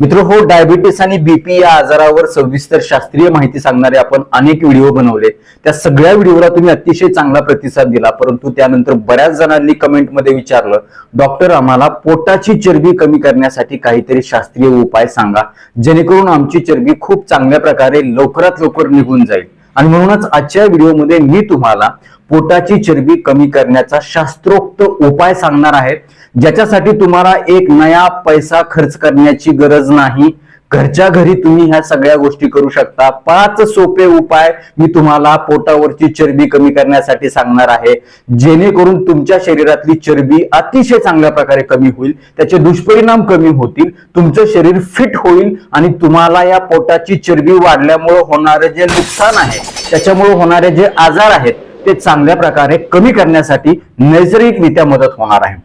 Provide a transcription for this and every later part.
मित्र हो डायबिटीस आणि बीपी या आजारावर सविस्तर शास्त्रीय माहिती सांगणारे आपण अनेक व्हिडिओ बनवले. त्या सगळ्या व्हिडिओला तुम्ही अतिशय चांगला प्रतिसाद दिला परंतु त्यानंतर बऱ्याच जणांनी कमेंटमध्ये विचारलं डॉक्टर आम्हाला पोटाची चरबी कमी करण्यासाठी काहीतरी शास्त्रीय उपाय सांगा जेणेकरून आमची चरबी खूप चांगल्या प्रकारे लवकरात लवकर निघून जाईल. आणि म्हणूनच आजच्या व्हिडिओमध्ये मी तुम्हाला पोटाची चरबी कमी करण्याचा शास्त्रोक्त उपाय सांगणार आहे. ज्याच्यासाठी तुम्हाला एक नया पैसा खर्च करण्याची गरज नाही. घरच्या घरी तुम्ही ह्या सगळ्या गोष्टी करू शकता. पाच सोपे उपाय मी तुम्हाला पोटावरची चरबी कमी करण्यासाठी सांगणार आहे. जेणेकरून तुमच्या शरीरातली चरबी अतिशय चांगल्या प्रकारे कमी होईल. त्याचे दुष्परिणाम कमी होतील. तुमचं शरीर फिट होईल आणि तुम्हाला या पोटाची चरबी वाढल्यामुळे होणारे जे नुकसान आहे त्याच्यामुळे होणारे जे आजार आहेत ते चांगल्या प्रकारे कमी करण्यासाठी नैसर्गिकरित्या मदत होणार आहे.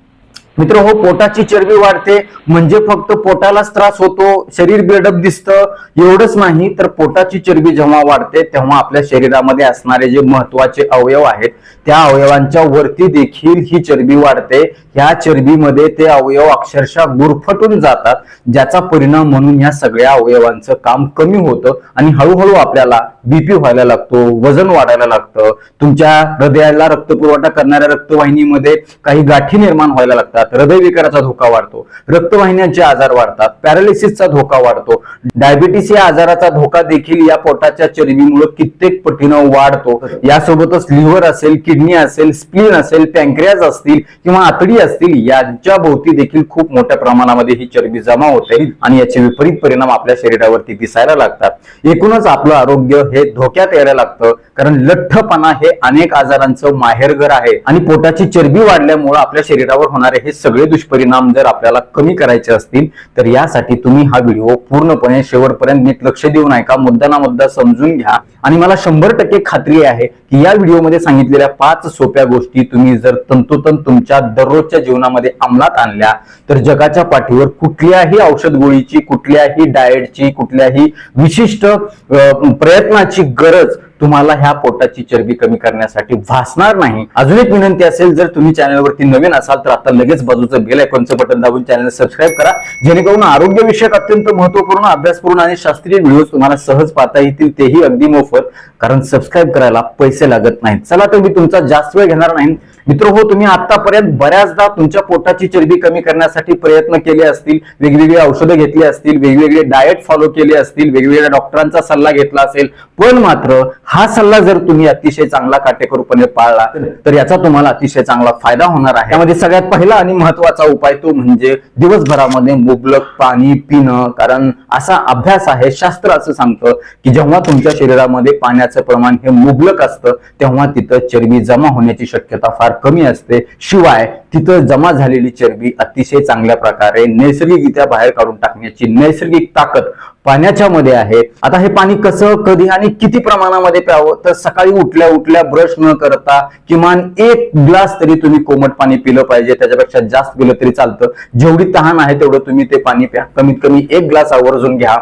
मित्र हो पोटाची चरबी वाढते म्हणजे फक्त पोटालाच त्रास होतो शरीर बिल्डअप दिसतं एवढंच नाही तर पोटाची चरबी जेव्हा वाढते तेव्हा आपल्या शरीरामध्ये असणारे जे महत्त्वाचे अवयव आहेत त्या अवयवांच्या वरती देखील ही चरबी वाढते. ह्या चरबीमध्ये ते अवयव अक्षरशः गुरफटून जातात ज्याचा परिणाम म्हणून या सगळ्या अवयवांचं काम कमी होतं आणि हळूहळू आपल्याला बीपी व्हायला लागतो वजन वाढायला लागतं. तुमच्या हृदयाला रक्तपुरवठा करणाऱ्या रक्तवाहिनीमध्ये काही गाठी निर्माण व्हायला लागतात हृदयविकाराचा धोका वाढतो रक्तवाहिन्यांचे आजार वाढतात पॅरालिसिसचा धोका वाढतो. डायबिटीस या आजाराचा धोका देखील या पोटाच्या चरबीमुळे कित्येक पटीनं वाढतो. यासोबतच लिव्हर असेल की किडनी असेल स्प्लीन असेल पॅन्क्रियाज असतील किंवा आतडी असतील यांच्या भोवती देखील खूप मोठ्या प्रमाणामध्ये ही चरबी जमा होते आणि याचे विपरीत परिणाम आपल्या शरीरावरती दिसायला लागतात. एकूणच आपलं आरोग्य हे धोक्यात यायला लागतं कारण लठ्ठपणा हे अनेक आजारांचं माहेरघर आहे आणि पोटाची चरबी वाढल्यामुळे आपल्या शरीरावर होणारे हे सगळे दुष्परिणाम जर आपल्याला कमी करायचे असतील तर यासाठी तुम्ही हा व्हिडिओ पूर्णपणे शेवटपर्यंत नीट लक्ष देऊन ऐका मुद्दा ना मुद्दा समजून घ्या. आणि मला शंभर टक्के खात्री आहे की या व्हिडिओमध्ये सांगितलेल्या पाच सोप्या गोष्टी तुम्ही जर तंतोतंत तुमच्या दररोजच्या जीवनामध्ये अंमलात आणल्या तर जगाच्या पाठीवर कुठल्याही औषध गोळीची कुठल्याही डाएटची कुठल्याही विशिष्ट प्रयत्नाची गरज तुम्हाला ह्या पोटाची चरबी कमी करण्यासाठी भासणार नाही. अजून एक विनंती असेल जर तुम्ही चॅनलवरती नवीन असाल तर आता लगेच बाजूचं बेल आयकॉनचं बटन दाबून चॅनल सबस्क्राईब करा. जेणेकरून आरोग्यविषयक अत्यंत महत्त्वपूर्ण अभ्यासपूर्ण आणि शास्त्रीय व्हिडिओ तुम्हाला सहज पाहता येतील तेही अगदी मोफत. कारण सबस्क्राईब करायला पैसे लागत नाहीत. चला तर मी तुमचा जास्त वेळ घेणार नाही. मित्र हो तुम्ही आतापर्यंत बऱ्याचदा तुमच्या पोटाची चरबी कमी करण्यासाठी प्रयत्न केले असतील वेगवेगळी औषधं घेतली असतील वेगवेगळे डाएट फॉलो केले असतील वेगवेगळ्या डॉक्टरांचा सल्ला घेतला असेल पण मात्र हा सल्ला जर तुम्ही अतिशय चांगला काटेकोरपणे पाळला तर याचा तुम्हाला अतिशय चांगला फायदा होणार आहे. त्यामध्ये सगळ्यात पहिला आणि महत्त्वाचा उपाय तो म्हणजे दिवसभरामध्ये मुबलक पाणी पिणं कारण असा अभ्यास आहे शास्त्र असं सांगतं की जेव्हा तुमच्या शरीरामध्ये पाण्याचं प्रमाण हे मुबलक असतं तेव्हा तिथं चरबी जमा होण्याची शक्यता फार कमी असते. शिवाय तिथं जमा झालेली चरबी अतिशय चांगल्या प्रकारे नैसर्गिकरित्या बाहेर काढून टाकण्याची नैसर्गिक ताकद पाण्याच्या मध्ये आहे. आता हे पाणी कसं कधी आणि किती प्रमाणामध्ये प्यावं? तर सकाळी उठल्या उठल्या ब्रश न करता किमान एक ग्लास तरी तुम्ही कोमट पाणी पिलं पाहिजे. त्याच्यापेक्षा जास्त पिलं तरी चालतं. जेवढी तहान आहे तेवढं तुम्ही ते पाणी प्या. कमीत कमी एक ग्लास आवर्जून घ्या.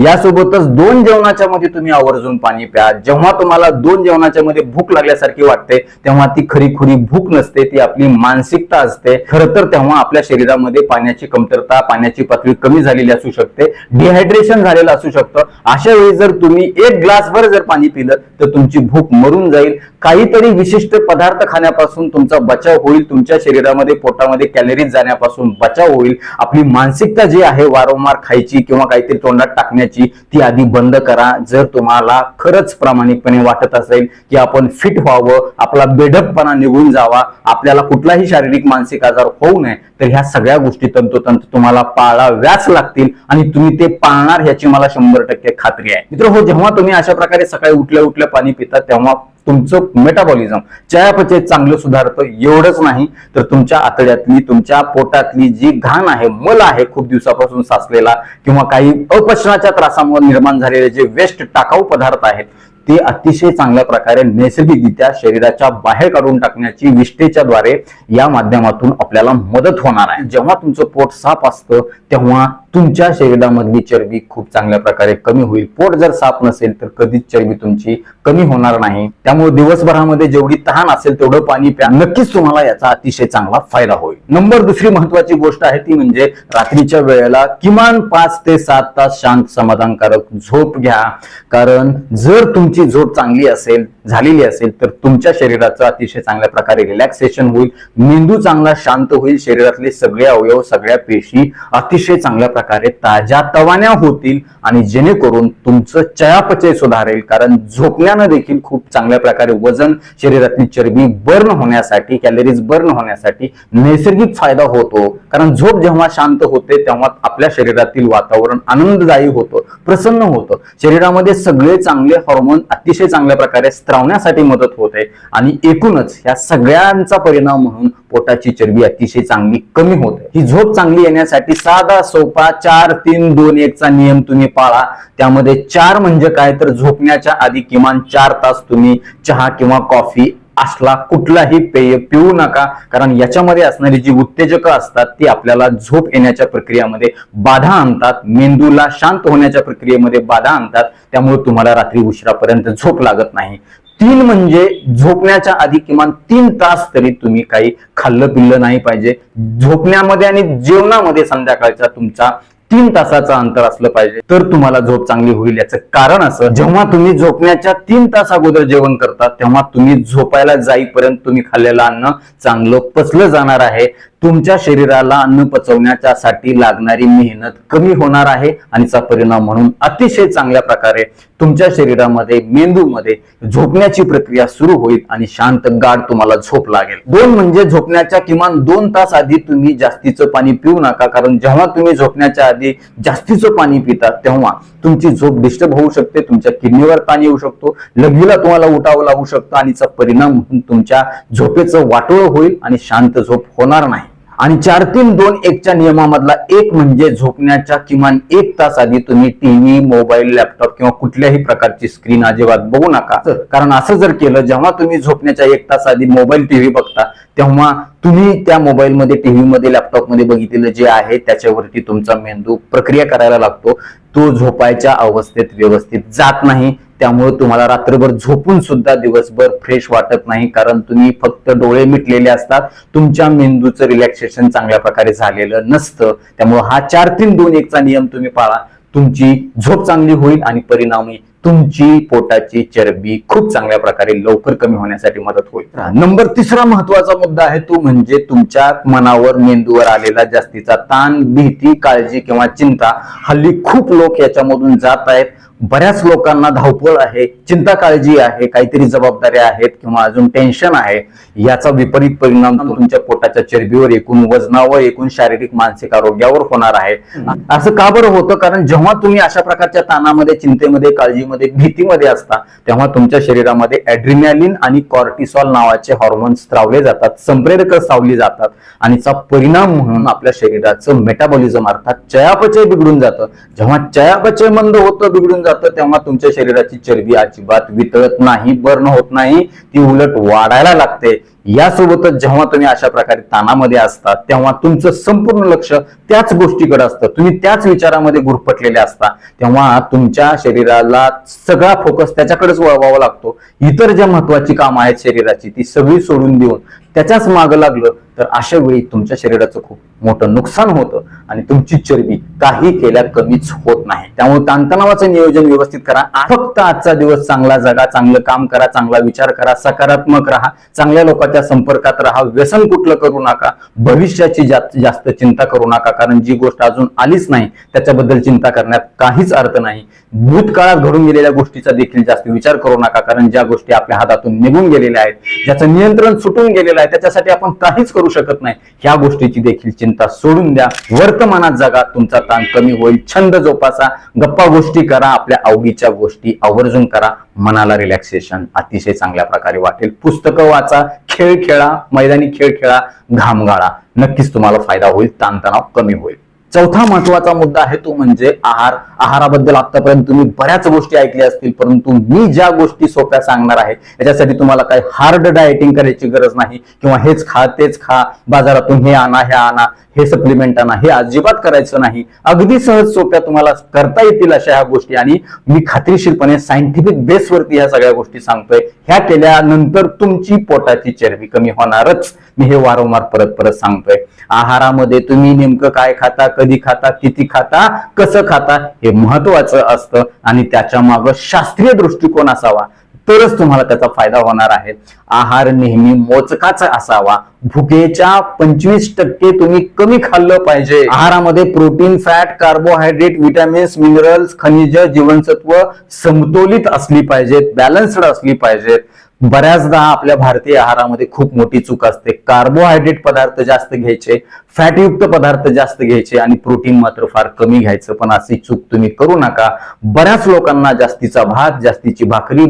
यासोबतच दोन जेवणाच्या मध्ये तुम्ही आवर्जून पाणी प्या. जेव्हा तुम्हाला दोन जेवणाच्या मध्ये भूक लागल्यासारखी वाटते तेव्हा ती खरी खुरी भूक नसते ती आपली मानसिकता असते. खरं तर तेव्हा आपल्या शरीरामध्ये पाण्याची कमतरता पाण्याची पातळी कमी झालेली असू शकते डिहायड्रेशन झालेलं असू शकतं. अशा वेळी जर तुम्ही एक ग्लासभर जर पाणी पिलं तर तुमची भूक मरून जाईल. काहीतरी विशिष्ट पदार्थ खाण्यापासून तुमचा बचाव होईल तुमच्या शरीरामध्ये पोटामध्ये कॅलरीज जाण्यापासून बचाव होईल. आपली मानसिकता जी आहे वारंवार खायची किंवा काहीतरी तोंडात टाकण्याची ती आधी बंद करा. जर तुम्हाला खरंच प्रामाणिकपणे वाटत असेल की आपण फिट व्हावं आपला बेडकपणा निघून जावा आपल्याला कुठलाही शारीरिक मानसिक आजार होऊ नये तर ह्या सगळ्या गोष्टी तंतोतंत तुम्हाला पाळाव्याच लागतील आणि तुम्ही ते पाळणार ह्याची मला शंभर टक्के खात्री आहे. मित्र हो जेव्हा तुम्ही अशा प्रकारे सकाळी उठल्या उठल्या पाणी पिता तेव्हा तुमचं मेटाबॉलिझम चयापचय चांगलं सुधारतं एवढंच नाही तर तुमच्या आतड्यातली तुमच्या पोटातली जी घाण आहे मल आहे खूप दिवसापासून साचलेला किंवा काही अपचनाच्या त्रासामुळे निर्माण झालेले जे वेस्ट टाकाऊ पदार्थ आहेत ते अतिशय चांगल्या प्रकारे नैसर्गिकरित्या शरीराच्या बाहेर काढून टाकण्याची विष्ठेच्या द्वारे या माध्यमातून आपल्याला मदत होणार आहे. जेव्हा तुमचं पोट साफ असतं तेव्हा तुमच्या शरीरामधली चरबी खूप चांगल्या प्रकारे कमी होईल. पोट जर साफ नसेल तर कधीच चरबी तुमची कमी होणार नाही. त्यामुळे दिवसभरामध्ये जेवढी तहान असेल तेवढं पाणी प्या. नक्कीच तुम्हाला याचा अतिशय चांगला फायदा होईल. नंबर दुसरी महत्वाची गोष्ट आहे ती म्हणजे रात्रीच्या वेळेला किमान पाच ते सात तास शांत समाधानकारक झोप घ्या. कारण जर तुम तुमची झोप चांगली असेल झालेली असेल तर तुमच्या शरीराचं अतिशय चांगल्या प्रकारे रिलॅक्सेशन होईल. मेंदू चांगला शांत होईल. शरीरातले सगळे अवयव सगळ्या पेशी अतिशय चांगल्या प्रकारे ताज्या तवान्या होतील आणि जेणेकरून तुमचं चयापचय सुधारेल. कारण झोपण्यानं देखील खूप चांगल्या प्रकारे वजन शरीरातली चरबी बर्न होण्यासाठी कॅलरीज बर्न होण्यासाठी नैसर्गिक फायदा होतो. कारण झोप जेव्हा शांत होते तेव्हा आपल्या शरीरातील वातावरण आनंददायी होतं प्रसन्न होतं. शरीरामध्ये सगळे चांगले हॉर्मोन अतिशय चांगल्या प्रकारे स्त्रावण्यासाठी मदत होते आणि एकूणच या सगळ्यांचा परिणाम म्हणून पोटाची चरबी अतिशय चांगली कमी होते ही झोप चांगली येण्यासाठी साधा सोपा चार तीन दोन एकचा नियम तुम्ही पाळा. त्यामध्ये चार म्हणजे काय? तर झोपण्याच्या आधी किमान चार तास तुम्ही चहा किंवा कॉफी असला कुठलाही पेय पिऊ नका. कारण याच्यामध्ये असणारी जी उत्तेजक असतात ती आपल्याला झोप येण्याच्या प्रक्रियामध्ये बाधा आणतात. मेंदूला शांत होण्याच्या प्रक्रियेमध्ये बाधा आणतात. त्यामुळे तुम्हाला रात्री उशिरापर्यंत झोप लागत नाही. तीन म्हणजे झोपण्याच्या आधी किमान तीन तास तरी तुम्ही काही खाल्लं पिल्लं नाही पाहिजे. झोपण्यामध्ये आणि जेवणामध्ये संध्याकाळचा तुमचा तीन तासाचा अंतर असलं पाहिजे. तर तुम्हाला झोप चांगली होईल याचं कारण असं जेव्हा तुम्ही झोपण्याच्या तीन तास अगोदर जेवण करता तेव्हा तुम्ही झोपायला जाईपर्यंत तुम्ही खाल्लेलं अन्न चांगलं पचलं जाणार आहे. तुमच्या शरीराला अन्न पचवण्याच्यासाठी लागणारी मेहनत कमी होणार आहे आणि चा परिणाम म्हणून अतिशय चांगल्या प्रकारे तुमच्या शरीरामध्ये मेंदूमध्ये झोपण्याची प्रक्रिया सुरू होईल आणि शांत गाढ तुम्हाला झोप लागेल. दोन म्हणजे झोपण्याच्या किमान दोन तास आधी तुम्ही जास्तीचं पाणी पिऊ नका कारण जेव्हा तुम्ही झोपण्याच्या आधी जास्तीचं पाणी पिता तेव्हा तुमची झोप डिस्टर्ब होऊ शकते तुमच्या किडनीवर ताण येऊ शकतो लघवीला तुम्हाला उठावं लागू शकतं आणि चा परिणाम म्हणून तुमच्या झोपेचं वाटोळ होईल आणि शांत झोप होणार नाही. आणि चार तीन दोन एकच्या नियमामधला एक म्हणजे झोपण्याच्या किमान एक तास आधी तुम्ही टीव्ही मोबाईल लॅपटॉप किंवा कुठल्याही प्रकारची स्क्रीन अजिबात बघू नका. कारण असं जर केलं जेव्हा तुम्ही झोपण्याच्या एक तास आधी मोबाईल टीव्ही बघता तेव्हा तुम्ही त्या मोबाईलमध्ये टीव्ही मध्ये लॅपटॉपमध्ये बघितलेलं जे आहे त्याच्यावरती तुमचा मेंदू प्रक्रिया करायला लागतो. तो झोपायच्या अवस्थेत व्यवस्थित जात नाही. त्यामुळे तुम्हाला रात्रभर झोपून सुद्धा दिवसभर फ्रेश वाटत नाही. कारण तुम्ही फक्त डोळे मिटलेले असतात. तुमच्या मेंदूचं रिलॅक्सेशन चांगल्या प्रकारे झालेलं नसतं. त्यामुळे हा चार तीन दोन एकचा नियम तुम्ही पाळा. तुमची झोप चांगली होईल आणि परिणामी तुमची पोटाची चरबी खूप चांगल्या प्रकारे लवकर कमी होण्यासाठी मदत होईल. नंबर तिसरा महत्त्वाचा मुद्दा आहे तो म्हणजे तुमच्या मनावर मेंदूवर आलेला जास्तीचा ताण भीती काळजी किंवा चिंता हल्ली खूप लोक याच्यामधून जात आहेत. बऱ्याच लोकांना धावपळ आहे चिंता काळजी आहे काहीतरी जबाबदाऱ्या आहेत किंवा अजून टेन्शन आहे. याचा विपरीत परिणाम तुमच्या पोटाच्या चरबीवर एकूण वजनावर एकूण शारीरिक मानसिक आरोग्यावर होणार आहे. असं का बरं होतं? कारण जेव्हा तुम्ही अशा प्रकारच्या ताणामध्ये चिंतेमध्ये काळजीमध्ये भीतीमध्ये असता तेव्हा तुमच्या शरीरामध्ये ऍड्रिनॅलिन आणि कॉर्टिसॉल नावाचे हॉर्मोन स्त्रावले जातात संप्रेरक सावली जातात आणि चा परिणाम म्हणून आपल्या शरीराचं मेटाबॉलिझम अर्थात चयापचय बिघडून जातं. जेव्हा चयापचय मंद होतं बिघडून जातं तेव्हा तुमच्या शरीराची चरबी अजिबात वितळत नाही बर्न होत नाही ती उलट वाढायला लागते. यासोबतच जेव्हा तुम्ही अशा प्रकारे ताणामध्ये असता तेव्हा तुमचं संपूर्ण लक्ष त्याच गोष्टीकडे असतं. तुम्ही त्याच विचारामध्ये गुरफटलेले असता तेव्हा तुमच्या शरीराला सगळा फोकस त्याच्याकडेच वळवावा लागतो. इतर ज्या महत्वाची कामं आहेत शरीराची ती सगळी सोडून देऊन त्याच्याच मागं लागलं तर अशा वेळी तुमच्या शरीराचं खूप मोठं नुकसान होतं आणि तुमची चरबी काही केल्या कमीच होत नाही. त्यामुळे ताणतणावाचं नियोजन व्यवस्थित करा. आ- फक्त आजचा दिवस चांगला जगा चांगलं काम करा चांगला विचार करा सकारात्मक राहा चांगल्या लोकांच्या संपर्कात राहा व्यसन कुठलं करू नका भविष्याची जास्त चिंता करू नका कारण जी गोष्ट अजून आलीच नाही त्याच्याबद्दल चिंता करण्यात काहीच अर्थ नाही. भूतकाळात घडून गेलेल्या गोष्टीचा देखील जास्त विचार करू नका कारण ज्या गोष्टी आपल्या हातातून निघून गेलेल्या आहेत ज्याचं नियंत्रण सुटून गेलेलं आहे त्याच्यासाठी आपण काहीच करू शकत नाही. ह्या गोष्टीची देखील चिंता सोडून द्या. वर्तमानात जगा तुमचा ताण कमी होईल. छंद जोपासा. गप्पा गोष्टी करा. आपल्या आवडीच्या गोष्टी आवर्जून करा. मनाला रिलॅक्सेशन अतिशय चांगल्या प्रकारे वाटेल. पुस्तकं वाचा. खेळ खेळा. मैदानी खेळ खेळा. घाम गाळा. नक्कीच तुम्हाला फायदा होईल. ताणतणाव कमी होईल. चौथा महत्त्वाचा मुद्दा आहे तो म्हणजे आहार. आहाराबद्दल आतापर्यंत तुम्ही बऱ्याच गोष्टी ऐकल्या असतील परंतु मी ज्या गोष्टी सोप्या सांगणार आहे याच्यासाठी तुम्हाला काही हार्ड डायटिंग करायची गरज नाही किंवा हेच खा तेच खा बाजारातून हे आणा हे आणा हे सप्लिमेंट हे अजिबात करायचं नाही. अगदी सहज सोप्या तुम्हाला करता येतील अशा ह्या गोष्टी. आणि मी खात्रीशीरपणे सायंटिफिक बेसवरती ह्या सगळ्या गोष्टी सांगतोय. ह्या केल्यानंतर तुमची पोटाची चरबी कमी होणारच. मी हे वारंवार परत परत सांगतोय. आहारामध्ये तुम्ही नेमकं काय खाता कधी खाता किती खाता कसं खाता हे महत्वाचं असतं. आणि त्याच्या मागं शास्त्रीय दृष्टिकोन असावा. तरच तुम्हाला त्याचा फायदा होणार आहे. आहार नेहमी मोजकाचा असावा. भुकेच्या पंचवीस टक्के तुम्ही कमी खाल्लं पाहिजे. आहारामध्ये protein fat carbohydrate vitamins minerals खनिज जीवनसत्व समतोलित असली पाहिजेत बॅलन्स्ड असली पाहिजेत. बऱ्याचदा आपल्या भारतीय आहारामध्ये खूप मोठी चूक असते. कार्बोहायड्रेट पदार्थ जास्त घ्यायचे फॅटयुक्त पदार्थ जास्त घ्यायचे आणि प्रोटीन मात्र फार कमी घ्यायचं. पण अशी चूक तुम्ही करू नका. बऱ्याच लोकांना जास्तीचा भात जास्तीची भाकरी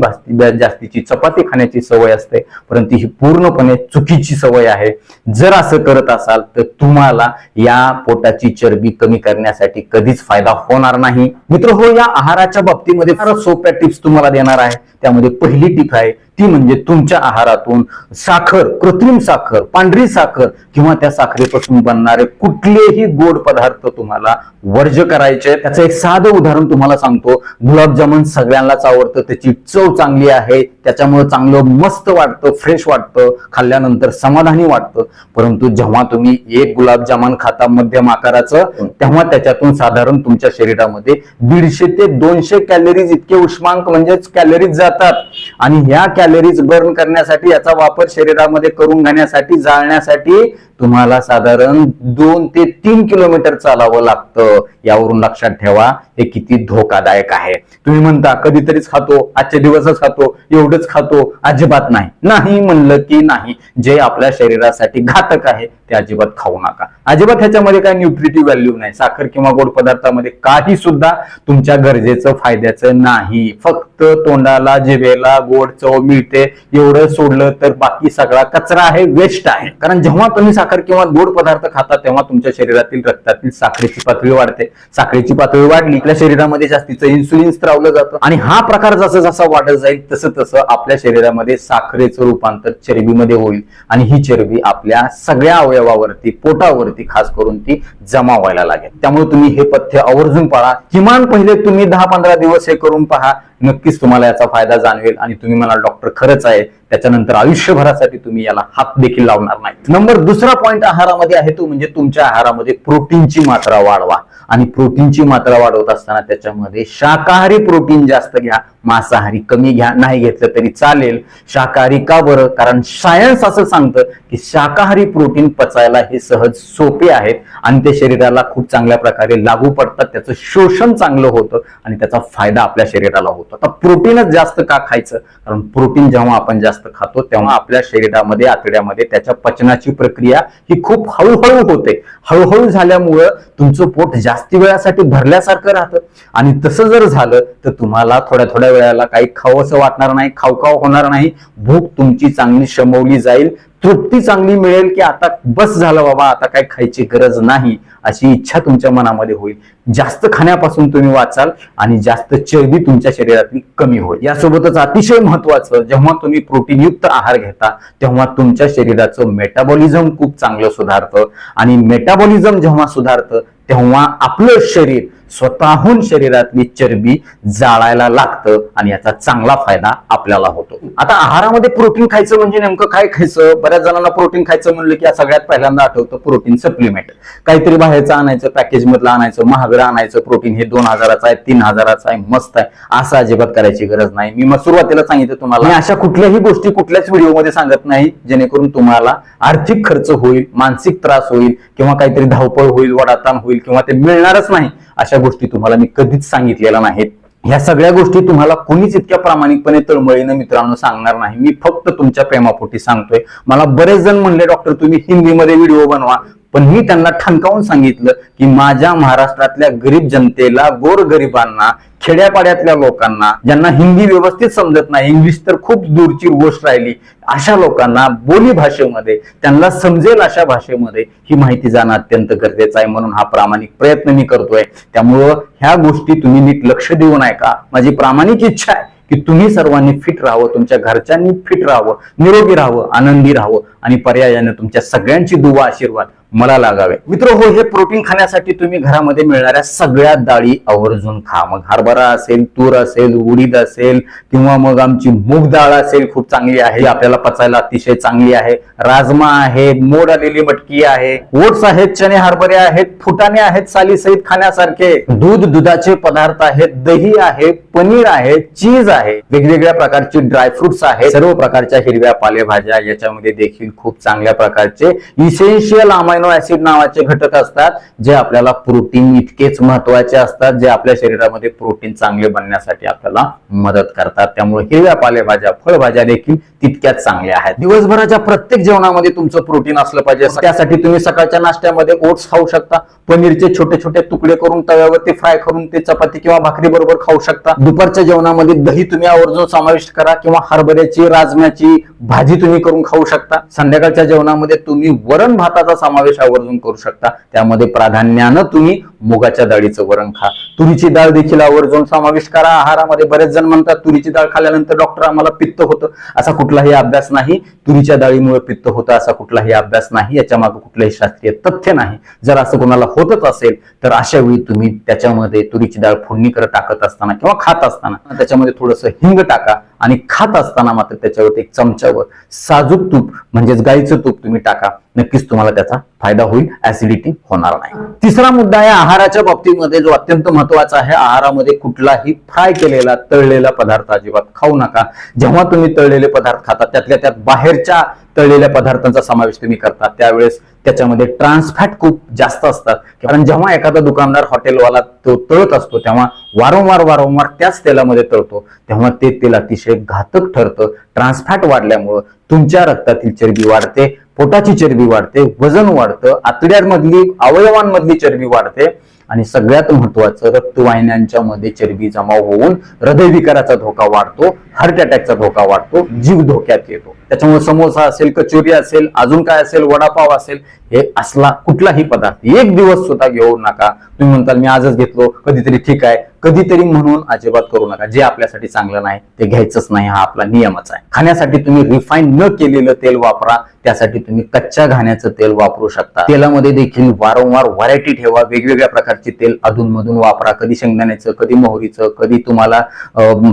जास्तीची चपाती खाण्याची सवय असते. परंतु ही पूर्णपणे चुकीची सवय आहे. जर असं करत असाल तर तुम्हाला या पोटाची चरबी कमी करण्यासाठी कधीच फायदा होणार नाही. मित्र हो या आहाराच्या बाबतीमध्ये फार सोप्या टिप्स तुम्हाला देणार आहे. त्यामध्ये पहिली टिप आहे ती म्हणजे म्हणजे तुमच्या आहारातून साखर कृत्रिम साखर पांढरी साखर किंवा त्या साखरेपासून बनणारे कुठलेही गोड पदार्थ तुम्हाला वर्ज करायचे त्याचं एक साधं उदाहरण तुम्हाला सांगतो. गुलाबजामुन सगळ्यांनाच आवडतं त्याची चव चांगली आहे त्याच्यामुळे चांगलं मस्त वाटतं फ्रेश वाटतं खाल्ल्यानंतर समाधानी वाटतं. परंतु जेव्हा तुम्ही एक गुलाबजामुन खाता मध्यम आकाराचं तेव्हा त्याच्यातून साधारण तुमच्या शरीरामध्ये दीडशे ते दोनशे कॅलरीज इतके उष्मांक म्हणजेच कॅलरीज जातात. आणि ह्या कॅलरीज बर्न करण्यासाठी याचा वापर शरीरामध्ये करून घेण्यासाठी जाळण्यासाठी तुम्हाला साधारण दोन ते तीन किलोमीटर चालावं लागतं. यावरून लक्षात ठेवा हे किती धोकादायक आहे. तुम्ही म्हणता कधीतरीच खातो आजच्या दिवसच खातो एवढंच खातो अजिबात नाही. नाही म्हणलं की नाही. जे आपल्या शरीरासाठी घातक आहे ते अजिबात खाऊ नका. अजिबात ह्याच्यामध्ये काय न्यूट्रिटिव्ह व्हॅल्यू नाही. साखर किंवा गोड पदार्थामध्ये काही सुद्धा तुमच्या गरजेचं फायद्याचं नाही. फक्त तोंडाला जिभेला गोड चव मिळते. एवढं सोडलं तर बाकी सगळा कचरा आहे वेस्ट आहे. कारण जेव्हा तुम्ही साखर किंवा गोड पदार्थ खाता तेव्हा तुमच्या शरीरातील रक्तातील साखरेची पातळी वाढते. साखरेची पातळी वाढली आपल्या शरीरामध्ये जास्तीचं इन्सुलिन स्त्रावलं जातं. आणि हा प्रकार जसा जसा वाढत जाईल तसं तसं आपल्या शरीरामध्ये साखरेचं रूपांतर चरबीमध्ये होईल आणि ही चरबी आपल्या सगळ्या अवयवावरती पोटावरती खास करून ती जमा व्हायला लागेल. त्यामुळे तुम्ही हे पथ्य आवर्जून पाळा. किमान पहिले तुम्ही दहा पंधरा दिवस हे करून पहा. नक्कीच तुम्हाला याचा फायदा जाणवेल आणि तुम्ही मला डॉक्टर खरंच आहे. त्याच्यानंतर आयुष्यभरासाठी तुम्ही याला हात देखील लावणार नाही. नंबर दुसरा पॉईंट आहारामध्ये आहे तो म्हणजे तुमच्या आहारामध्ये प्रोटीनची मात्रा वाढवा. आणि प्रोटीनची मात्रा वाढवत असताना त्याच्यामध्ये शाकाहारी प्रोटीन जास्त घ्या. मांसाहारी कमी घ्या. नाही घेतलं तरी चालेल. शाकाहारी का बरं? कारण सायन्स असं सांगतं की शाकाहारी प्रोटीन पचायला हे सहज सोपे आहेत. आणि ते शरीराला खूप चांगल्या प्रकारे लागू पडतात. त्याचं शोषण चांगलं होतं आणि त्याचा फायदा आपल्या शरीराला होतो. आता प्रोटीनच जास्त का खायचं? कारण प्रोटीन जेव्हा आपण जास्त जास्त खातो तेव्हा आपल्या शरीरामध्ये आतड्यामध्ये त्याच्या पचनाची प्रक्रिया ही खूप हळूहळू होते. हळूहळू झाल्यामुळं तुमचं पोट जास्ती वेळासाठी भरल्यासारखं राहतं. आणि तसं जर झालं तर तुम्हाला थोड्या थोड्या वेळाला काही खावंसं वाटणार नाही खावखाव होणार नाही. भूक तुमची चांगली शमवली जाईल. तृप्ती चांगली मिळेल की आता बस झालं बाबा आता काय खायची गरज नाही अशी इच्छा तुमच्या मनामध्ये होईल. जास्त खाण्यापासून तुम्ही वाचाल आणि जास्त चरबी तुमच्या शरीरातली कमी होईल. यासोबतच अतिशय महत्वाचं जेव्हा तुम्ही प्रोटीनयुक्त आहार घेता तेव्हा तुमच्या शरीराचं मेटाबॉलिझम खूप चांगलं सुधारतं. आणि मेटाबॉलिझम जेव्हा सुधारतं तेव्हा आपलं शरीर स्वतःहून शरीरातली चरबी जाळायला लागतं आणि याचा चांगला फायदा आपल्याला होतो. आता आहारामध्ये प्रोटीन खायचं म्हणजे नेमकं काय खायचं? बऱ्याच जणांना प्रोटीन खायचं म्हणलं की या सगळ्यात पहिल्यांदा आठवतं प्रोटीन सप्लिमेंट. काहीतरी बाहेरचं आणायचं पॅकेज मधलं आणायचं महागडं आणायचं प्रोटीन हे दोन हजाराचं आहे तीन हजाराचं आहे मस्त आहे. असं अजिबात करायची गरज नाही. मी मग सुरुवातीला सांगितलं तुम्हाला. अशा कुठल्याही गोष्टी कुठल्याच व्हिडिओमध्ये सांगत नाही जेणेकरून तुम्हाला आर्थिक खर्च होईल मानसिक त्रास होईल किंवा काहीतरी धावपळ होईल वडाताण होईल किंवा ते मिळणारच नाही. अशा गोष्टी तुम्हाला मी कधीच सांगितलेल्या नाहीत. ह्या सगळ्या गोष्टी तुम्हाला कोणीच इतक्या प्रामाणिकपणे तळमळीनं मित्रांनो सांगणार नाही. मी फक्त तुमच्या प्रेमापोटी सांगतोय. मला बरेच जण म्हणले डॉक्टर तुम्ही हिंदीमध्ये व्हिडिओ बनवा. पण मी त्यांना ठणकावून सांगितलं की माझ्या महाराष्ट्रातल्या गरीब जनतेला गोर गरिबांना खेड्यापाड्यातल्या लोकांना ज्यांना हिंदी व्यवस्थित समजत नाही इंग्लिश तर खूप दूरची गोष्ट राहिली अशा लोकांना बोली भाषेमध्ये त्यांना समजेल अशा भाषेमध्ये ही माहिती जाणं अत्यंत गरजेचं आहे म्हणून हा प्रामाणिक प्रयत्न मी करतोय. त्यामुळं ह्या गोष्टी तुम्ही नीट लक्ष देऊन ऐका माझी प्रामाणिक इच्छा आहे की तुम्ही सर्वांनी फिट राहावं तुमच्या घरच्यांनी फिट राहावं निरोगी राहावं आनंदी राहावं. आणि पर्यायाने तुमच्या सगळ्यांची दुवा आशीर्वाद मला लागावे. मित्र हो हे प्रोटीन खाण्यासाठी तुम्ही घरामध्ये मिळणाऱ्या सगळ्या डाळी आवर्जून खा. मग हरभरा असेल तूर असेल उडीद असेल किंवा मग आमची मूग डाळ असेल खूप चांगली आहे. आपल्याला पचायला अतिशय चांगली आहे. राजमा आहे मोड आलेली मटकी आहे. ओट्स आहेत चणे हरभरे आहेत फुटाणे आहेत सालीसहित खाण्यासारखे. दूध दुधाचे पदार्थ आहेत दही आहे पनीर आहे चीज आहे. वेगवेगळ्या प्रकारचे ड्रायफ्रुट्स आहेत. सर्व प्रकारच्या हिरव्या पालेभाज्या याच्यामध्ये देखील खूप चांगल्या प्रकारचे इसेन्शियल अमायनो ऍसिड नावाचे घटक असतात जे आपल्याला प्रोटीन इतकेच महत्त्वाचे असतात जे आपल्या शरीरामध्ये प्रोटीन चांगले बनण्यासाठी आपल्याला मदत करतात. त्यामुळे हिरव्या पालेभाज्या फळभाज्या देखील तितक्याच चांगल्या आहेत. दिवसभराच्या प्रत्येक जेवणामध्ये तुमचं प्रोटीन असलं पाहिजे. त्यासाठी तुम्ही सकाळच्या नाश्त्यामध्ये ओट्स खाऊ शकता पनीरचे छोटे छोटे तुकडे करून तव्यावरती फ्राय करून ते चपाती किंवा भाकरी बरोबर खाऊ शकता. दुपारच्या जेवणामध्ये दही तुम्ही आवर्जून समाविष्ट करा किंवा हरभऱ्याची राजम्याची भाजी तुम्ही करून खाऊ शकता. संध्याकाळच्या जेवणामध्ये तुम्ही वरण भाताचा समावेश आवर्जून करू शकता. त्यामध्ये प्राधान्यानं तुम्ही मुगाच्या डाळीचं वरण खा. तुरीची डाळ देखील आवर्जून समावेश करा. आहारामध्ये बरेच जण म्हणतात तुरीची डाळ खाल्ल्यानंतर डॉक्टर आम्हाला पित्त होतं. असा कुठलाही अभ्यास नाही. तुरीच्या डाळीमुळे पित्त होतं असा कुठलाही अभ्यास नाही. याच्या मागे कुठलंही शास्त्रीय तथ्य नाही. जर असं कोणाला होतच असेल तर अशा वेळी तुम्ही त्याच्यामध्ये तुरीची डाळ फोडणी करत टाकत असताना किंवा खात असताना त्याच्यामध्ये थोडंसं हिंग टाका. आणि खात असताना मात्र त्याच्यावरती एक चमच्यावर साजूक तूप म्हणजेच गाईचं तूप तुम्ही टाका. नक्कीच तुम्हाला त्याचा फायदा होईल ऍसिडिटी होणार नाही. तिसरा मुद्दा आहे आहाराच्या बाबतीमध्ये जो अत्यंत महत्त्वाचा आहे आहारामध्ये कुठलाही फ्राय केलेला तळलेला पदार्थ अजिबात खाऊ नका. जेव्हा तुम्ही तळलेले पदार्थ खाता त्यातल्या त्यात बाहेरच्या तळलेल्या पदार्थांचा समावेश तुम्ही करता त्यावेळेस त्याच्यामध्ये ट्रान्सफॅट खूप जास्त असतात. कारण जेव्हा एखादा दुकानदार हॉटेलवाला तो तळत असतो तेव्हा वारंवार वारंवार त्याच तेलामध्ये तळतो तेव्हा ते तेल अतिशय घातक ठरतं. ट्रान्सफॅट वाढल्यामुळं तुमच्या रक्तातील चरबी वाढते पोटाची चरबी वाढते वजन वाढतं आतड्यांमधली अवयवांमधली चरबी वाढते आणि सगळ्यात महत्वाचं रक्तवाहिन्यांच्या मध्ये चरबी जमा होऊन हृदयविकाराचा धोका वाढतो हार्ट अटॅकचा धोका वाढतो जीव धोक्यात येतो. त्याच्यामुळे समोसा असेल कचोरी असेल अजून काय असेल वडापाव असेल हे असला कुठलाही पदार्थ एक दिवस स्वतः घेऊ नका. तुम्ही म्हणताल मी आजच घेतलो कधीतरी ठीक आहे. कधीतरी म्हणून अजिबात करू नका. जे आपल्यासाठी चांगलं नाही ते घ्यायचंच नाही हा आपला नियमच आहे. खाण्यासाठी तुम्ही रिफाईन न केलेलं तेल वापरा त्यासाठी तुम्ही कच्च्या घाण्याचं तेल वापरू शकता. तेलामध्ये देखील वारंवार व्हरायटी ठेवा. वेगवेगळ्या प्रकारचे तेल अधूनमधून वापरा. कधी शेंगदाण्याचं कधी मोहरीचं कधी तुम्हाला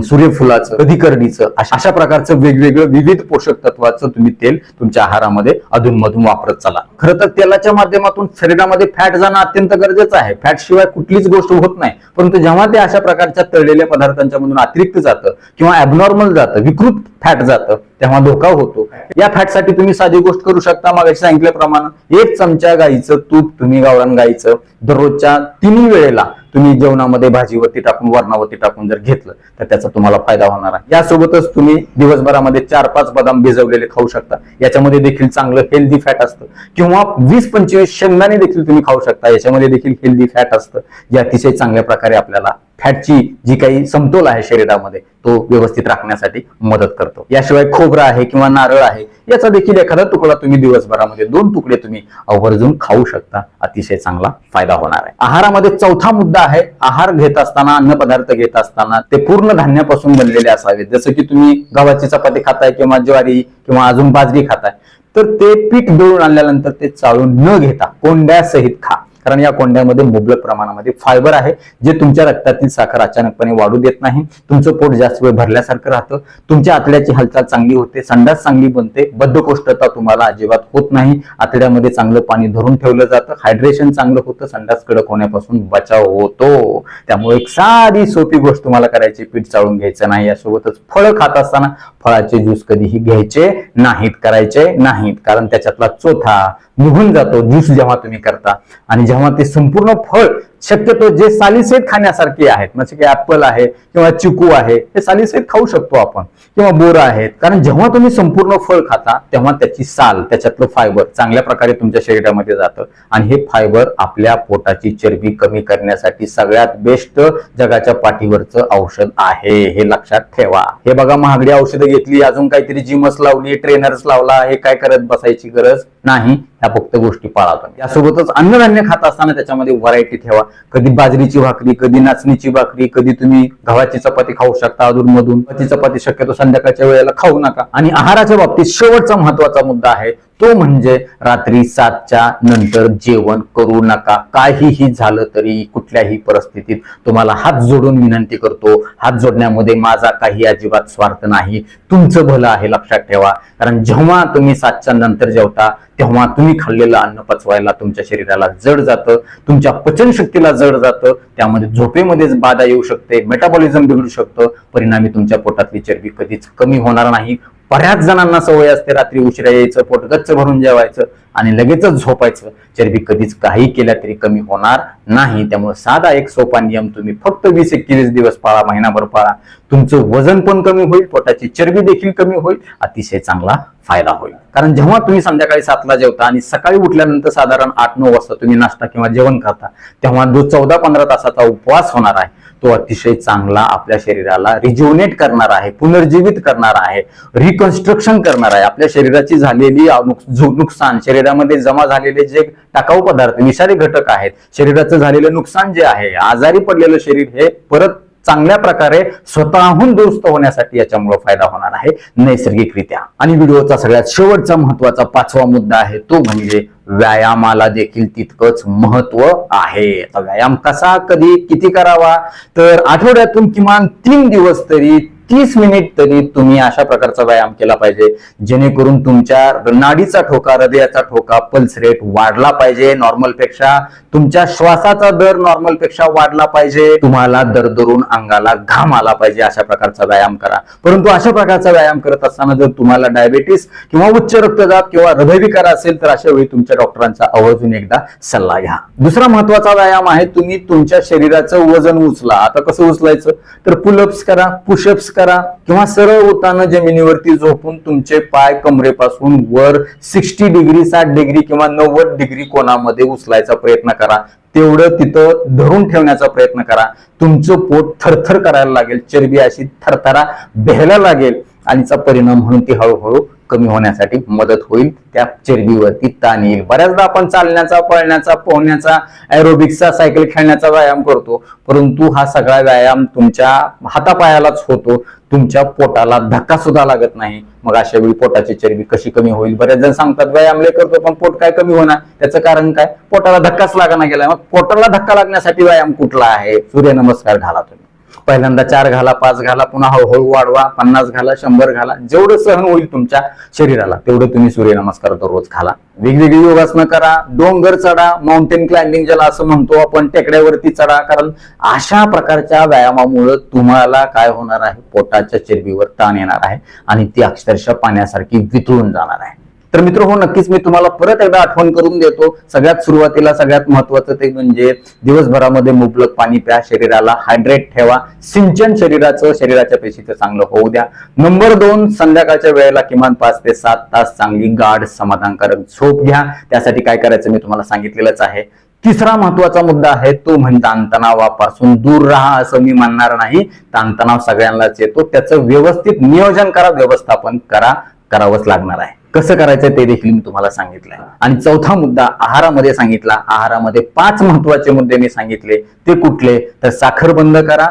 सूर्यफुलाचं कधी करडीचं अशा अशा प्रकारचं वेगवेगळं विविध पोषक तत्वाचं तुम्ही तेल तुमच्या आहारामध्ये अधूनमधून वापरत चला. खरं तर तेलाच्या माध्यमातून शरीरामध्ये फॅट जाणं अत्यंत गरजेचं आहे. फॅट शिवाय कुठलीच गोष्ट होत नाही. परंतु जेव्हा ते अशा प्रकारच्या तळलेल्या पदार्थांच्या मधून अतिरिक्त जातं किंवा ऍबनॉर्मल जातं विकृत फॅट जातं तेव्हा धोका होतो. या फॅटसाठी तुम्ही साधी गोष्ट करू शकता. मग सांगितल्याप्रमाणे एक चमचा गाईचं तूप तुम्ही गावरान गाईचं दररोजच्या तिन्ही वेळेला तुम्ही जेवणामध्ये भाजीवरती टाकून वरणावरती टाकून जर घेतलं तर त्याचा तुम्हाला फायदा होणार आहे. यासोबतच तुम्ही दिवसभरामध्ये चार पाच बदाम भिजवलेले खाऊ शकता. याच्यामध्ये देखील चांगलं हेल्दी फॅट असतं. किंवा वीस पंचवीस शेंगदाणे देखील तुम्ही खाऊ शकता. याच्यामध्ये देखील हेल्दी फॅट असतं. जे अतिशय चांगल्या प्रकारे आपल्याला फॅटची जी काही समतोल आहे शरीरामध्ये तो व्यवस्थित राखण्यासाठी मदत करतो. याशिवाय खोबरा आहे किंवा नारळ आहे याचा देखील एखादा तुकडा तुम्ही दिवसभरामध्ये दोन तुकडे तुम्ही आवर्जून खाऊ शकता. अतिशय चांगला फायदा होणार आहे. आहारामध्ये चौथा मुद्दा आहे आहार घेत असताना अन्न पदार्थ घेत असताना ते पूर्ण धान्यापासून बनलेले असावेत. जसं की तुम्ही गव्हाची चपाती खाताय किंवा ज्वारी किंवा अजून बाजरी खाताय तर ते पीठ दळून आणल्यानंतर ते चाळून न घेता कोंड्यासहित खा. कारण या कोंड्यामध्ये मुबलक प्रमाणामध्ये फायबर आहे जे तुमच्या रक्तातील साखर अचानकपणे वाढू देत नाही. तुमचं पोट जास्त वेळ भरल्यासारखं राहतं. तुमच्या आतड्याची हालचाल चांगली होते संडास चांगली बनते बद्धकोष्ठता तुम्हाला अजिबात होत नाही. आतड्यामध्ये चांगलं पाणी धरून ठेवलं जातं. हायड्रेशन चांगलं होतं. संडास कडक होण्यापासून बचाव होतो. त्यामुळे एक साधी सोपी गोष्ट तुम्हाला करायची पीठ चाळून घ्यायचं नाही. यासोबतच फळं खात असताना फळाचे ज्यूस कधीही घ्यायचे नाहीत करायचे नाहीत. कारण त्याच्यातला चोथा निघून जातो ज्यूस जेव्हा तुम्ही करता. आणि जेव्हा ते संपूर्ण फळ शक्यतो जे सालिसेत खाण्यासारखे आहेत म्हणजे की ऍपल आहे किंवा चिकू आहे हे सालिसेत खाऊ शकतो आपण किंवा बोर आहेत. कारण जेव्हा तुम्ही संपूर्ण फळ खाता तेव्हा त्याची साल त्याच्यातलं फायबर चांगल्या प्रकारे तुमच्या शरीरामध्ये जातं. आणि हे फायबर आपल्या पोटाची चरबी कमी करण्यासाठी सगळ्यात बेस्ट जगाच्या पाठीवरचं औषध आहे हे लक्षात ठेवा. हे बघा महागडी औषधं घेतली अजून काहीतरी जिमस लावली ट्रेनर्स लावला हे काय करत बसायची गरज नाही. ह्या फक्त गोष्टी पाळा तुम्ही. यासोबतच अन्नधान्य खात असताना त्याच्यामध्ये व्हरायटी ठेवा. कधी बाजरीची भाकरी कधी नाचणीची भाकरी कधी तुम्ही गव्हाची चपाती खाऊ शकता अधून मधून ती चपाती शक्यतो संध्याकाळच्या वेळेला खाऊ नका. आणि आहाराच्या बाबतीत शेवटचा महत्त्वाचा मुद्दा आहे तो म्हणजे रात्री सातच्या नंतर जेवण करू नका. काहीही झालं तरी कुठल्याही परिस्थितीत तुम्हाला हात जोडून विनंती करतो हात जोडण्यामध्ये माझा काही अजिबात स्वार्थ नाही. तुमचं भलं आहे लक्षात ठेवा. कारण जेव्हा तुम्ही सातच्या नंतर जेवता तेव्हा तुम्ही खाल्लेलं अन्न पचवायला तुमच्या शरीराला जड जातं तुमच्या पचनशक्तीला जड जातं त्यामध्ये झोपेमध्येच बाधा येऊ शकते मेटाबॉलिझम बिघडू शकतं परिणामी तुमच्या पोटातली चरबी कधीच कमी होणार नाही. बऱ्याच जणांना सवय असते रात्री उशिरा यायचं पोट गच्च भरून जेवायचं. आणि लगेचच झोपायचं. चरबी कधीच काही केल्या तरी कमी होणार नाही. त्यामुळे साधा एक सोपा नियम तुम्ही फक्त वीस एकवीस दिवस पाळा महिनाभर पाळा. तुमचं वजन पण कमी होईल पोटाची चरबी देखील कमी होईल अतिशय चांगला फायदा होईल. कारण जेव्हा तुम्ही संध्याकाळी सातला जेवता आणि सकाळी उठल्यानंतर साधारण आठ नऊ वाजता तुम्ही नाश्ता किंवा जेवण करता तेव्हा जो चौदा पंधरा तासाचा उपवास होणार आहे तो अतिशय चांगला आपल्या शरीराला रिज्युनेट करणार आहे पुनर्जीवित करणार आहे रिकन्स्ट्रक्शन करणार आहे. आपल्या शरीराची झालेली नुकसान नुक- शरीरामध्ये जमा झालेले जे टाकाऊ पदार्थ विषारी घटक आहेत शरीराचं झालेलं नुकसान जे आहे आजारी पडलेलं शरीर हे परत चांगल्या प्रकारे स्वतःहून दुरुस्त होण्यासाठी याच्यामुळे फायदा होणार आहे नैसर्गिकरित्या. आणि व्हिडिओचा सगळ्यात शेवटचा महत्त्वाचा पाचवा मुद्दा आहे तो म्हणजे व्यायामाला देखील तितकंच महत्त्व आहे. व्यायाम कसा कधी किती करावा? तर आठवड्यातून किमान तीन दिवस तरी तीस मिनिट तरी तुम्ही अशा प्रकारचा व्यायाम केला पाहिजे जेणेकरून तुमच्या नाडीचा ठोका हृदयाचा ठोका पल्स रेट वाढला पाहिजे. नॉर्मलपेक्षा तुमच्या श्वासाचा दर नॉर्मलपेक्षा वाढला पाहिजे. तुम्हाला दरदरून अंगाला घाम आला पाहिजे अशा प्रकारचा व्यायाम करा. परंतु अशा प्रकारचा व्यायाम करत असताना जर तुम्हाला डायबेटीस किंवा उच्च रक्तदाब किंवा हृदयविकार असेल तर अशा वेळी तुमच्या डॉक्टरांचा आवर्जून एकदा सल्ला घ्या. दुसरा महत्त्वाचा व्यायाम आहे तुम्ही तुमच्या शरीराचं वजन उचला. आता कसं उचलायचं? तर पुलअप्स करा. पुशअप्स करा किंवा सरळ होताना जमिनीवरती झोपून तुमचे पाय कमरेपासून वर सिक्स्टी डिग्री साठ डिग्री किंवा नव्वद डिग्री कोणामध्ये उचलायचा प्रयत्न करा. तेवढं तिथं धरून ठेवण्याचा प्रयत्न करा. तुमचं पोट थरथर करायला लागेल. चरबी अशी थरथरा बेहायला लागेल. आणि चा परिणाम म्हणून ती हळूहळू कमी होण्यासाठी मदत होईल. त्या चरबीवरती ताण येईल. बऱ्याचदा आपण चालण्याचा पळण्याचा पोहण्याचा एरोबिक्सचा सायकल खेळण्याचा व्यायाम करतो. परंतु हा सगळा व्यायाम तुमच्या हातापायालाच होतो. तुमच्या पोटाला धक्का सुद्धा लागत नाही. मग अशा वेळी पोटाची चरबी कशी कमी होईल? बरेच जण सांगतात व्यायाम लय करतो पण पोट काय कमी होणार? त्याचं कारण काय? पोटाला धक्काच लागणार गेला मग पोटाला धक्का लागण्यासाठी व्यायाम कुठला आहे? सूर्यनमस्कार घाला तुम्ही. पहिल्यांदा चार घाला पाच घाला पुन्हा हळूहळू वाढवा पन्नास घाला शंभर घाला जेवढं सहन होईल तुमच्या शरीराला तेवढं तुम्ही सूर्यनमस्कार दररोज घाला. वेगवेगळी योगासनं करा डोंगर चढा माउंटेन क्लाइम्बिंग ज्याला असं म्हणतो आपण टेकड्यावरती चढा कारण अशा प्रकारच्या व्यायामामुळे तुम्हाला काय होणार आहे? पोटाच्या चरबीवर ताण येणार आहे आणि ती अक्षरशः पाण्यासारखी वितळून जाणार आहे. तर मित्र हो नक्कीच मी तुम्हाला परत एकदा आठवण करून देतो. सगळ्यात सुरुवातीला सगळ्यात महत्वाचं ते म्हणजे दिवसभरामध्ये मुबलक पाणी प्या शरीराला हायड्रेट ठेवा. सिंचन शरीराचं शरीराच्या पेशीचं चांगलं होऊ द्या. नंबर दोन संध्याकाळच्या वेळेला किमान पाच ते सात तास चांगली गाढ समाधानकारक झोप घ्या. त्यासाठी काय करायचं मी तुम्हाला सांगितलेलंच आहे. तिसरा महत्त्वाचा मुद्दा आहे तो म्हणजे ताणतणावापासून दूर राहा असं मी म्हणणार नाही. ताणतणाव सगळ्यांनाच येतो. त्याचं व्यवस्थित नियोजन करा व्यवस्थापन करा करावंच लागणार आहे. कसं करायचं ते देखील मी तुम्हाला सांगितलंय. आणि चौथा मुद्दा आहारामध्ये सांगितला. आहारामध्ये पाच महत्त्वाचे मुद्दे मी सांगितले. ते कुठले? तर साखर बंद करा.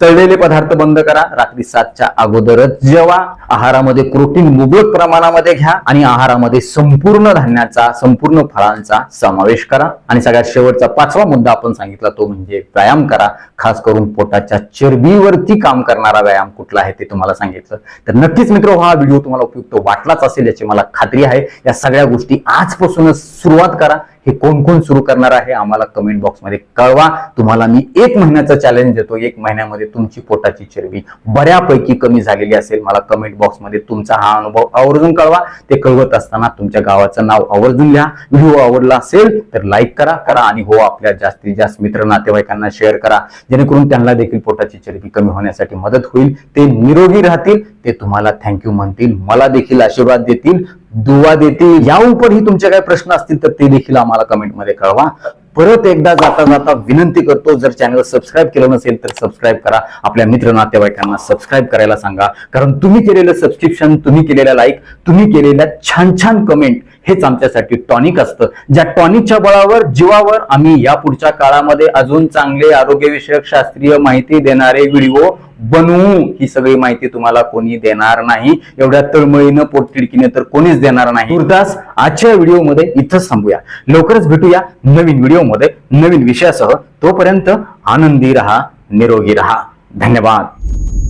तळलेले पदार्थ बंद करा. रात्री सातच्या अगोदरच जेवा. आहारामध्ये प्रोटीन मुबलक प्रमाणामध्ये घ्या आणि आहारामध्ये संपूर्ण धान्याचा संपूर्ण फळांचा समावेश करा. आणि सगळ्यात शेवटचा पाचवा मुद्दा आपण सांगितला तो म्हणजे व्यायाम करा. खास करून पोटाच्या चरबीवरती काम करणारा व्यायाम कुठला आहे ते तुम्हाला सांगितलं. तर नक्कीच मित्र हा व्हिडिओ तुम्हाला उपयुक्त वाटलाच असेल याची मला खात्री आहे. या सगळ्या गोष्टी आजपासूनच सुरुवात करा. हे कोण कोण सुरू करणार आहे आम्हाला कमेंट बॉक्समध्ये कळवा. तुम्हाला मी एक महिन्याचा चॅलेंज देतो एक महिन्यामध्ये तुमची पोटाची चरबी बऱ्यापैकी कमी झालेली असेल. मला कमेंट बॉक्समध्ये तुमचा हा अनुभव आवर्जून कळवा. ते कळवत असताना तुमच्या गावाचं नाव आवर्जून लिहा. व्हिडिओ आवडला असेल तर लाईक करा करा आणि हो आपल्या जास्तीत जास्त मित्र नातेवाईकांना शेअर करा. जेणेकरून त्यांना देखील पोटाची चरबी कमी होण्यासाठी मदत होईल. ते निरोगी राहतील. ते तुम्हाला थँक्यू म्हणतील. मला देखील आशीर्वाद देतील. दुवा देते या उपरही तुमचे काही प्रश्न असतील तर ते देखील आम्हाला कमेंटमध्ये कळवा. परत एकदा जाता जाता विनंती करतो जर चॅनल सबस्क्राईब केलं नसेल तर सबस्क्राईब करा. आपल्या मित्र नातेवाईकांना सबस्क्राईब करायला सांगा. कारण तुम्ही केलेलं सबस्क्रिप्शन तुम्ही केलेल्या लाईक तुम्ही केलेल्या छान छान कमेंट हेच आमच्यासाठी टॉनिक असतं. ज्या टॉनिकच्या बळावर जीवावर आम्ही या पुढच्या काळामध्ये अजून चांगले आरोग्यविषयक शास्त्रीय माहिती देणारे व्हिडिओ बनवू ही सगळी माहिती तुम्हाला कोणी देणार नाही. एवढ्या तळमळीनं पोटतिडकीने तर कोणीच देणार नाही. गुरुदास आजच्या व्हिडिओमध्ये इथंच थांबूया. लवकरच भेटूया नवीन व्हिडिओमध्ये नवीन विषयासह. तोपर्यंत आनंदी रहा निरोगी रहा. धन्यवाद.